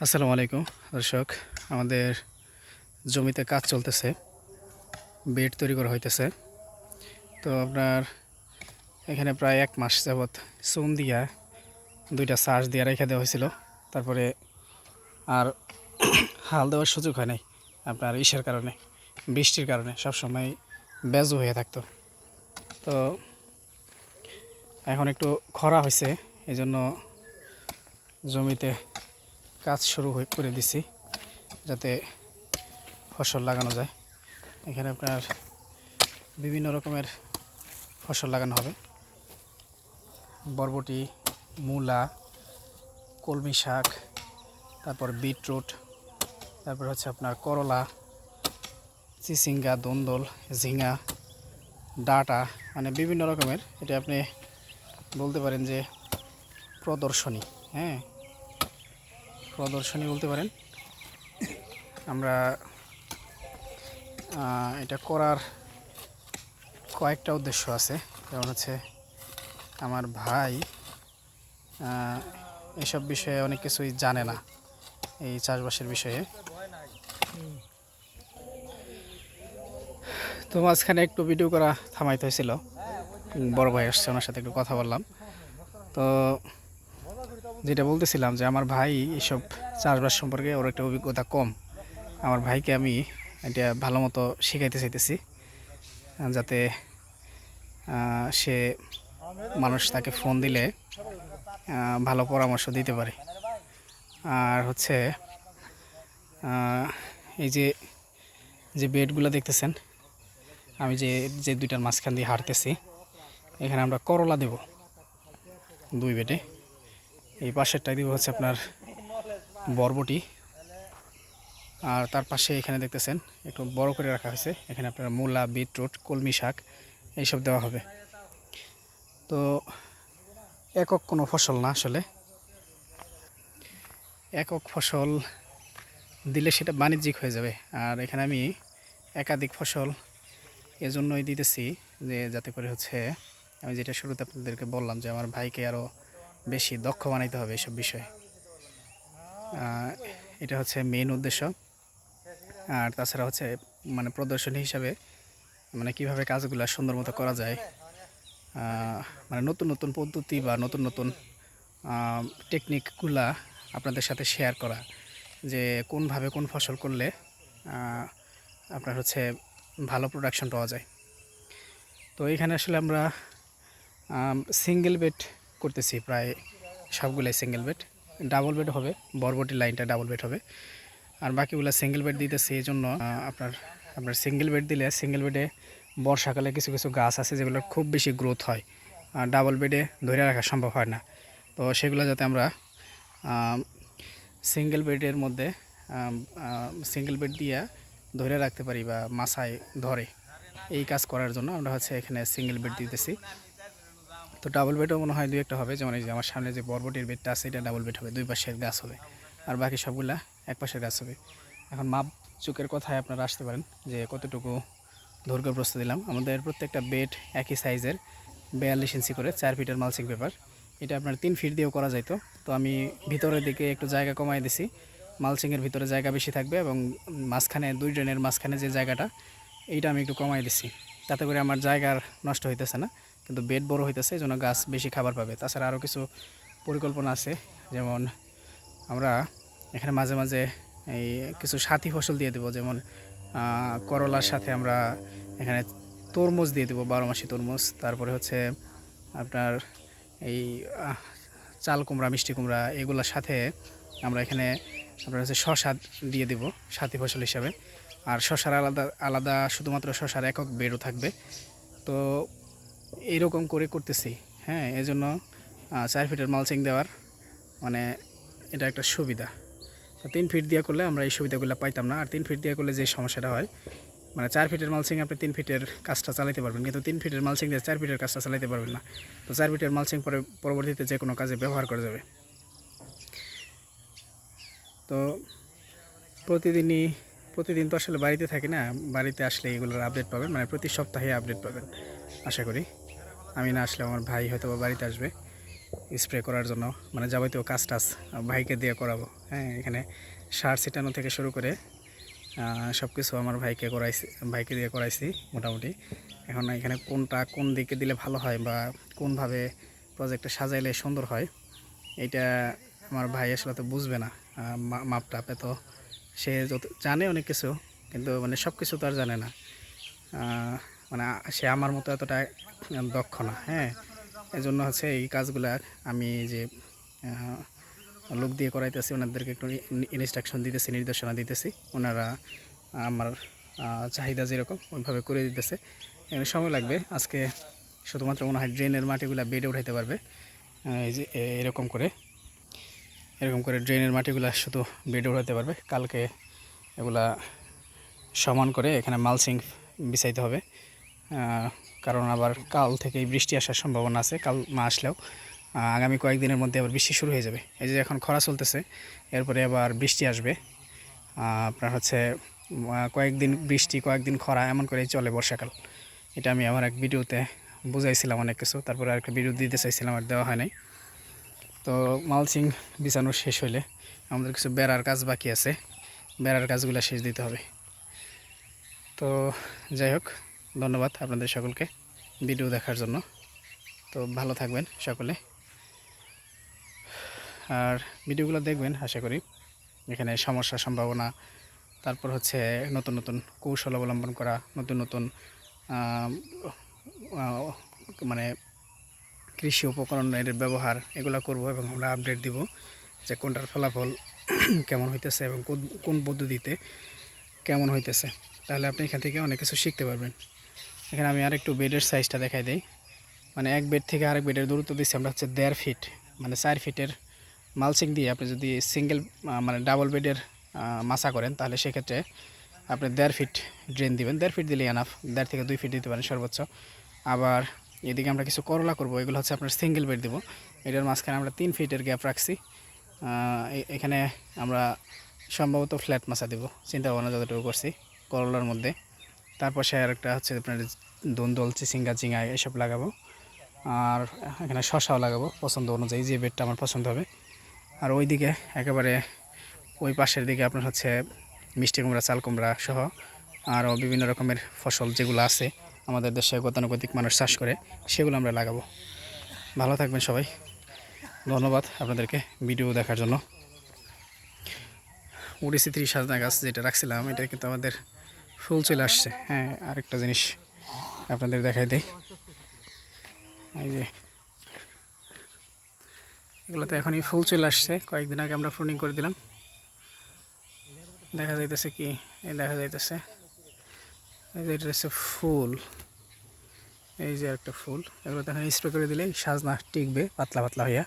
আসসালামু আলাইকুম, দর্শক। আমাদের জমিতে কাজ চলতেছে, বেড তৈরি করা হইতেছে। তো আপনার এখানে প্রায় এক মাস যাবৎ চুন দিয়া দুইটা সার্চ দিয়ে রেখে দেওয়া হয়েছিল। তারপরে আর হাল দেওয়ার সুযোগ হয় নাই আপনার ইসের কারণে, বৃষ্টির কারণে, সবসময় বেজু হয়ে থাকতো। তো এখন একটু খরা হয়েছে এই জন্য জমিতে কাজ শুরু করে দিছি, যাতে ফসল লাগানো যায়। এখানে আপনার বিভিন্ন রকমের ফসল লাগানো হবে। বরবটি, মূলা, কলমি শাক, তারপর বিটরুট, তারপর হচ্ছে আপনার করলা, চিচিঙ্গা, দন্দল, ঝিঙা, ডাটা মানে বিভিন্ন রকমের। এটা আপনি বলতে পারেন যে প্রদর্শনী হ্যাঁ? প্রদর্শনী বলতে পারেন। আমরা এটা করার কয়েকটা উদ্দেশ্য আছে। যেমন হচ্ছে আমার ভাই এসব বিষয়ে অনেক কিছুই জানে না এই চাষবাসের বিষয়ে। তো মাঝখানে একটু ভিডিও করা থামাইতে হয়েছিল। বড় ভাই আসছে, ওনার সাথে একটু কথা বললাম। তো যেটা বলতেছিলাম যে আমার ভাই এসব চাষবাস সম্পর্কে ওর একটা অভিজ্ঞতা কম। আমার ভাইকে আমি এটা ভালো মতো শেখাইতে চাইতেছি যাতে সে মানুষ তাকে ফোন দিলে ভালো পরামর্শ দিতে পারে। আর হচ্ছে এই যে যে বেডগুলো দেখতেছেন, আমি যে যে দুইটার মাঝখান দিয়ে হাঁটতেছি, এখানে আমরা করলা দেব, দুই বেডে। এই পাশেরটা দিব হচ্ছে আপনার বরবটি। আর তার পাশে এখানে দেখতেছেন, একটু বড় করে রাখা হয়েছে। এখানে আপনার মূলা, বিটরুট, কলমি শাক, এইসব দেওয়া হবে। তো একক কোনো ফসল না আসলে। একক ফসল দিলে সেটা বাণিজ্যিক হয়ে যাবে। আর এখানে আমি একাধিক ফসল এজন্যই দিতেছি যে যাতে করে হচ্ছে, আমি যেটা শুরুতে আপনাদেরকে বললাম যে আমার ভাইকে আরও বেশি দক্ষ বানাইতে হবে এসব বিষয়ে। এটা হচ্ছে মেন উদ্দেশ্য। আর তাছাড়া হচ্ছে মানে প্রদর্শনী হিসাবে মানে কীভাবে কাজগুলো সুন্দর মতো করা যায় মানে নতুন নতুন পদ্ধতি বা নতুন নতুন টেকনিকগুলা আপনাদের সাথে শেয়ার করা, যে কোনভাবে কোন ফসল করলে আপনার হচ্ছে ভালো প্রোডাকশন পাওয়া যায়। তো এখানে আসলে আমরা সিঙ্গেল বেড করতেছি প্রায় সবগুলাই সিঙ্গেল বেড ডাবল বেড হবে, বরবটি লাইনটা ডাবল বেড হবে। আর বাকিগুলো সিঙ্গেল বেড দিতেছি এই জন্য আপনার আপনার সিঙ্গেল বেড দিলে সিঙ্গেল বেডে বর্ষাকালে কিছু কিছু গাছ আছে যেগুলো খুব বেশি গ্রোথ হয়। আর ডাবল বেডে ধরে রাখা সম্ভব হয় না। তো সেগুলো যাতে আমরা সিঙ্গেল বেডের মধ্যে সিঙ্গেল বেড দিয়ে ধরে রাখতে পারি বা মাথায় ধরে। এই কাজ করার জন্য আমরা হচ্ছে এখানে সিঙ্গেল বেড দিতেছি। তো ডাবল বেডও মনে হয় দুই একটা হবে। যেমন এই যে আমার সামনে যে বরবটির বেডটা আছে, এটা ডাবল বেড হবে, দুই পাশের গাছ হবে। আর বাকি সবগুলা এক পাশের গাছ হবে। এখন মাপ চুকের কথায় আপনারা আসতে পারেন যে কতটুকু দৈর্ঘ্য প্রস্তুত দিলাম। আমাদের প্রত্যেকটা বেড একই সাইজের বিয়াল্লিশ ইঞ্চি করে চার ফিটের মালচিং পেপার এটা আপনার তিন ফিট দিয়েও করা যাইতো। তো আমি ভিতরের দিকে একটু জায়গা কমাই দিছি। মালচিংয়ের ভিতরে জায়গা বেশি থাকবে এবং মাঝখানে, দুই ড্রেনের মাঝখানে যে জায়গাটা, এইটা আমি একটু কমাই দিছি। তাতে করে আমার জায়গার নষ্ট হইতেছে না। কিন্তু বেড বড় হইতেছে, এই জন্য গাছ বেশি খাবার পাবে। তাছাড়া আরও কিছু পরিকল্পনা আছে, যেমন আমরা এখানে মাঝে মাঝে এই কিছু সাথী ফসল দিয়ে দেবো, যেমন করলার সাথে আমরা এখানে তরমুজ দিয়ে দেবো, বারো মাসি তরমুজ। তারপরে হচ্ছে আপনার এই চাল কুমড়া, মিষ্টি কুমড়া, এগুলোর সাথে আমরা এখানে আপনার হচ্ছে শশা দিয়ে দেব, সাথী ফসল হিসাবে। আর শশার আলাদা আলাদা শুধুমাত্র শশার একক বেডও থাকবে। তো এইরকম করে করতেছি। হ্যাঁ এই জন্য চার ফিটের মালচিং দেওয়ার মানে এটা একটা সুবিধা। তিন ফিট দিয়ে করলে আমরা এই সুবিধাগুলো পাইতাম না। আর তিন ফিট দিয়ে করলে যে সমস্যাটা হয় মানে চার ফিটের মালচিং আপনি তিন ফিটের কাজটা চালাতে পারবেন, কিন্তু তিন ফিটের মালচিং দিয়ে চার ফিটের কাজটা চালাতে পারবেন না। তো চার ফিটের মালসিং পরে, পরবর্তীতে যে কোনো কাজে ব্যবহার করা যাবে। তো প্রতিদিনই, প্রতিদিন তো আসলে বাড়িতে থাকি না, বাড়িতে আসলে এগুলোর আপডেট পাবেন মানে প্রতি সপ্তাহে আপডেট পাবেন, আশা করি। আমি না আসলে আমার ভাই হয়তো বাড়িতে আসবে স্প্রে করার জন্য মানে যাবতীয় কাজ টাজ ভাইকে দিয়ে করাবো। হ্যাঁ এখানে সার ছিটানো থেকে শুরু করে সব কিছু আমার ভাইকে করাইছি ভাইকে দিয়ে করাইছি মোটামুটি। এখন এখানে কোনটা কোন দিকে দিলে ভালো হয় বা কোনভাবে প্রজেক্টটা সাজাইলে সুন্দর হয় এটা আমার ভাই আসলে তো বুঝবে না আহ, মা- মাপটা আপে তো সে জানে অনেক কিছু কিন্তু মানে সব কিছু তো আর জানে না। মানে সে আমার মতো এতটা দক্ষ না হ্যাঁ? এই জন্য হচ্ছে এই কাজগুলা আমি যে লোক দিয়ে করাইতেছি, ওনাদেরকে একটু ইনস্ট্রাকশন দিতেছি, নির্দেশনা দিতেছি। ওনারা আমার চাহিদা যেরকম, ওইভাবে করে দিতেছে। এখানে সময় লাগবে। আজকে শুধুমাত্র মনে হয় ড্রেনের মাটিগুলো বেডে উঠাইতে পারবে। এই যে এরকম করে এরকম করে ড্রেনের মাটিগুলো শুধু বেডে উঠাতে পারবে। কালকে এগুলা সমান করে এখানে মালসিং বিছাইতে হবে। কারণ আবার কাল থেকে বৃষ্টি আসার সম্ভাবনা আছে, কাল মা আসলেও। আগামী কয়েকদিনের মধ্যে আবার বৃষ্টি শুরু হয়ে যাবে। এই যে এখন খরা চলতেছে, এরপরে আবার বৃষ্টি আসবে। আপনার হচ্ছে কয়েকদিন বৃষ্টি, কয়েকদিন খরা এমন করেই চলে বর্ষাকাল। এটা আমি আমার এক ভিডিওতে বুঝাইছিলাম অনেক কিছু, তারপরে আর আরেকটা ভিডিও দিতে চাইছিলাম, আর দেওয়া হয় নাই। তো মালচিং বিছানো শেষ হইলে আমাদের কিছু বেড়ার কাজ বাকি আছে, বেড়ার কাজগুলো শেষ দিতে হবে। তো যাই হোক ধন্যবাদ আপনাদের সকলকে ভিডিও দেখার জন্য। তো ভালো থাকবেন সকলে। আর ভিডিওগুলো দেখবেন, আশা করি। এখানে সমস্যা সম্ভাবনা, তারপর হচ্ছে নতুন নতুন কৌশল অবলম্বন করা, নতুন নতুন মানে কৃষি উপকরণের ব্যবহার, এগুলো করব এবং আমরা আপডেট দিব যে কোনটার ফলাফল কেমন হইতেছে এবং কোন- পদ্ধতিতে কেমন হইতেছে। তাহলে আপনি এখান থেকে অনেক কিছু শিখতে পারবেন। এখানে আমি আরেকটু বেডের সাইজটা দেখাই দিই। মানে এক বেড থেকে আরেক বেডের দূরত্ব দিচ্ছি আমরা হচ্ছে দেড় ফিট মানে চার ফিটের মালসিং দিয়ে আপনি যদি সিঙ্গেল মানে ডাবল বেডের মাছা করেন, তাহলে সেক্ষেত্রে আপনি দেড় ফিট ড্রেন দিবেন। দেড় ফিট দিলে এনাফ দেড় থেকে দুই ফিট দিতে পারেন সর্বোচ্চ। আবার এদিকে আমরা কিছু করলা করব, এগুলো হচ্ছে আপনার সিঙ্গেল বেড দিব। এটার মাঝখানে আমরা তিন ফিটের গ্যাপ রাখছি। এখানে আমরা সম্ভবত ফ্ল্যাট মাছা দেবো। চিন্তা ভাবনা যতটুকু করছি, করলার মধ্যে। তারপর সে আরেকটা হচ্ছে আপনার দোন্দল, চিচিঙ্গা চিঙ্গা এসব লাগাবো। আর এখানে শশাও লাগাবো পছন্দ অনুযায়ী, যে বেডটা আমার পছন্দ হবে। আর ওইদিকে একেবারে ওই পাশের দিকে আপনার হচ্ছে মিষ্টি কুমড়া, চাল কুমড়া সহ আরও বিভিন্ন রকমের ফসল যেগুলো আছে আমাদের দেশে গতানুগতিক মানুষ চাষ করে, সেগুলো আমরা লাগাবো। ভালো থাকবেন সবাই। ধন্যবাদ আপনাদেরকে ভিডিও দেখার জন্য। উড়িসি থ্রি সাজনা গাছ যেটা রাখছিলাম, এটা কিন্তু আমাদের ফুল চলে আসছে। হ্যাঁ আরেকটা জিনিস আপনাদের দেখাই দেই। এই যে, এগুলোতে এখনই ফুল চলে আসছে। কয়েকদিন আগে আমরা প্রুনিং করে দিলাম। দেখা যাইতেছে কি? এই দেখা যাইতেছে। এটা হচ্ছে ফুল। এই যে একটা ফুল। এগুলো এখন স্প্রে করে দিলেই সাজনা টিকবে, পাতলা পাতলা হইয়া।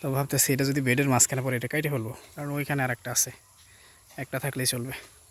তো ভাবতেছি এটা যদি বেডের মাঝখানে পরে এটা কাইটে ফেলব। কারণ ওইখানে আর একটা আছে। একটা থাকলেই চলবে।